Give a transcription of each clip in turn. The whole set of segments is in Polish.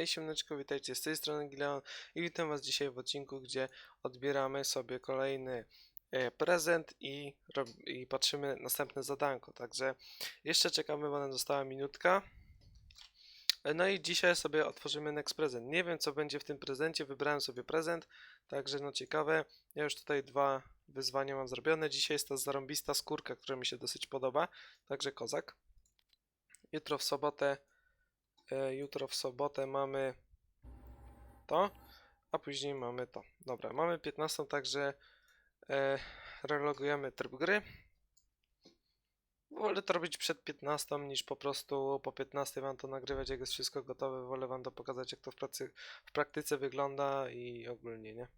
Hej siemneczko, witajcie z tej strony Gileon i witam was dzisiaj w odcinku, gdzie odbieramy sobie kolejny e, prezent i, i patrzymy następne zadanko, także jeszcze czekamy, bo nam została minutka. E, No i dzisiaj sobie otworzymy next prezent. Nie wiem co będzie w tym prezencie, wybrałem sobie prezent, także no ciekawe. Ja już tutaj dwa wyzwania mam zrobione. Dzisiaj jest ta zarąbista skórka, która mi się dosyć podoba, także kozak. Jutro w sobotę Jutro w sobotę mamy to, a później mamy to. Dobra, mamy 15, także e, relogujemy tryb gry. Wolę to robić przed 15 niż po prostu po 15 wam to nagrywać, jak jest wszystko gotowe. Wolę wam to pokazać, jak to w, pracy, w praktyce wygląda i ogólnie, nie?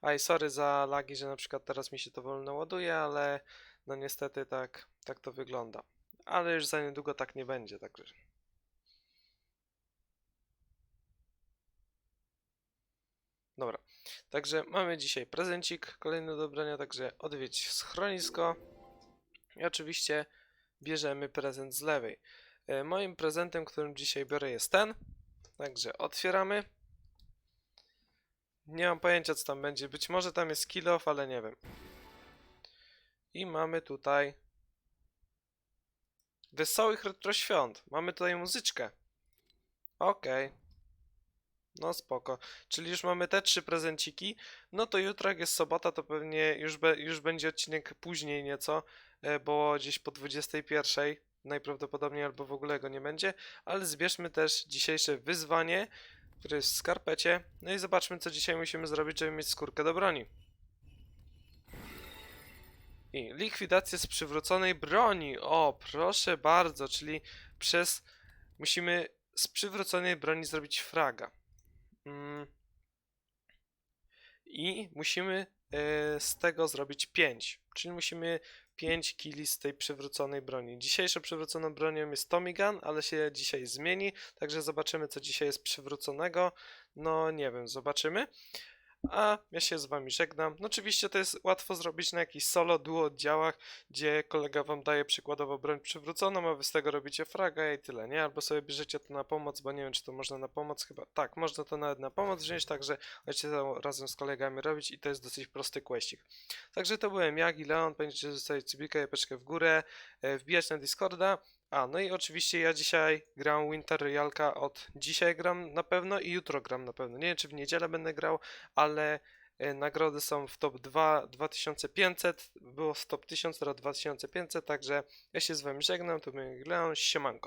Aj, sorry za lagi, że na przykład teraz mi się to wolno ładuje, ale no niestety tak, tak to wygląda. Ale już za niedługo tak nie będzie, także. Dobra, także mamy dzisiaj prezencik kolejny do dobrania, także odwiedź schronisko i oczywiście bierzemy prezent z lewej. E, Moim prezentem, którym dzisiaj biorę jest ten, także otwieramy. Nie mam pojęcia co tam będzie, być może tam jest kill off, ale nie wiem. I mamy tutaj Wesołych retro świąt. Mamy tutaj muzyczkę. Okej. No spoko. Czyli już mamy te trzy prezenciki. No to jutro, jak jest sobota, to pewnie już, be, już będzie odcinek później nieco, e, bo gdzieś po 21 najprawdopodobniej albo w ogóle go nie będzie. Ale zbierzmy też dzisiejsze wyzwanie, które jest w skarpecie. No i zobaczmy, co dzisiaj musimy zrobić, żeby mieć skórkę do broni. I likwidację z przywróconej broni. O, proszę bardzo, czyli przez. Musimy z przywróconej broni zrobić fraga. Mm. I musimy e, z tego zrobić 5. Czyli musimy 5 kili z tej przywróconej broni. Dzisiejszą przywróconą bronią jest Tommy Gun, ale się dzisiaj zmieni. Także zobaczymy, co dzisiaj jest przywróconego. No nie wiem, zobaczymy. A ja się z wami żegnam. No oczywiście to jest łatwo zrobić na jakichś solo, duo oddziałach, gdzie kolega wam daje przykładowo broń przywróconą, a wy z tego robicie fraga i tyle, nie? Albo sobie bierzecie to na pomoc, bo nie wiem, czy to można na pomoc, chyba tak, można to nawet na pomoc wziąć, także będziecie to razem z kolegami robić i to jest dosyć prosty questik. Także to byłem ja, Leon, będziecie zostawić subika i w górę, e, wbijać na Discorda, a, no i oczywiście ja dzisiaj gram Winter Royalka od dzisiaj gram na pewno i jutro gram na pewno. Nie wiem, czy w niedzielę będę grał, ale e, nagrody są w top 2 2500, było w top 1000, teraz 2500, także ja się z wami żegnam, to był Leon, siemanko.